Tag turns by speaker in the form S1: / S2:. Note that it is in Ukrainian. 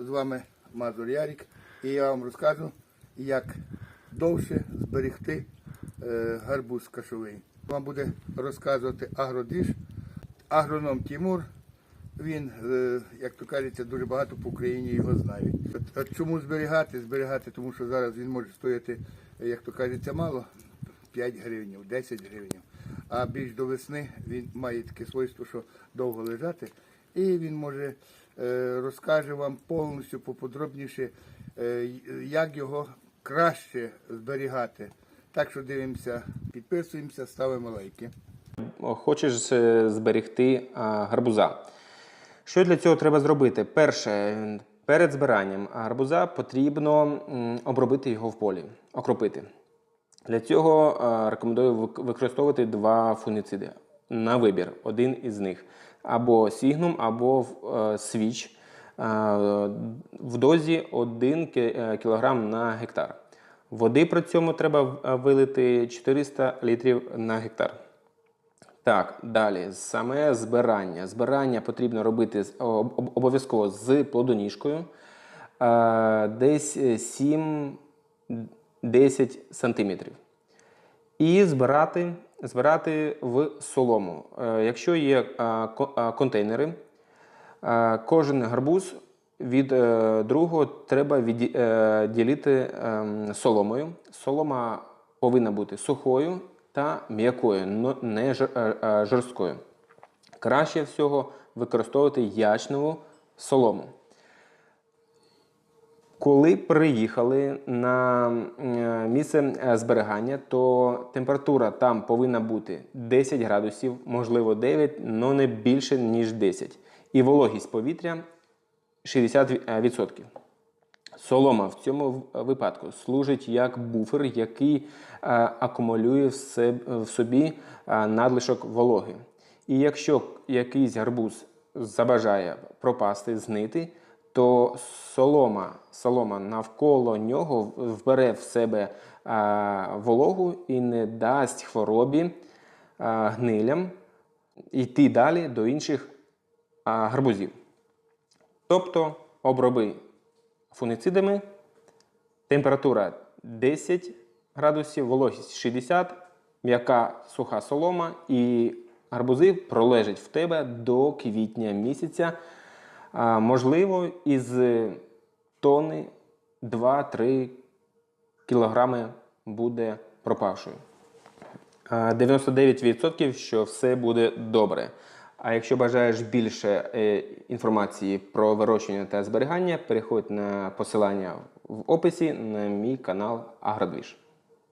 S1: З вами Мазур Ярік і я вам розкажу, як довше зберегти е, гарбуз кашовий. Вам буде розказувати агродіж, агроном Тімур. Він, е, як то кажеться, дуже багато по Україні його знають. От чому зберігати? Зберігати, тому що зараз він може стояти, як то кажеться, мало 5 гривень, 10 гривень. А більш до весни він має таке свойство, що довго лежати. І він може е, розкаже вам повністю поподробніше, е, як його краще зберігати. Так що дивимося, підписуємося, ставимо лайки.
S2: Хочеш е, зберегти гарбуза. Що для цього треба зробити? Перше, перед збиранням гарбуза потрібно обробити його в полі, окропити. Для цього рекомендую використовувати два фунгіциди на вибір, один із них. Або сігнум, або е, свіч е, в дозі 1 кг на гектар. Води при цьому треба е, вилити 400 літрів на гектар. Так, далі саме збирання. Збирання потрібно робити обов'язково з плодоніжкою. Е, Десь 7-10 сантиметрів. І збирати, збирати в солому. Е, Якщо є е, е, контейнери, кожен гарбуз від другого треба ділити ем, соломою. Солома повинна бути сухою та м'якою, не жор- жорсткою. Краще всього використовувати ячнову солому. Коли приїхали на е, місце е, зберігання, то температура там повинна бути 10 градусів, можливо 9, але не більше, ніж 10. І вологість повітря 60%. Солома в цьому випадку служить як буфер, який е, акумулює в, собі е, надлишок вологи. І якщо якийсь гарбуз забажає пропасти, знити, то солома, солома навколо нього вбере в себе е, вологу і не дасть хворобі е, гнилям йти далі до інших е, гарбузів. Тобто оброби фунгицидами, температура 10 градусів, вологість 60, м'яка суха солома і гарбузи пролежать в тебе до квітня місяця. Можливо, із тони 2-3 кілограми буде пропавшою. А, 99% що все буде добре. А якщо бажаєш більше е, інформації про вирощування та зберігання, переходь на посилання в описі на мій канал Агродвіж.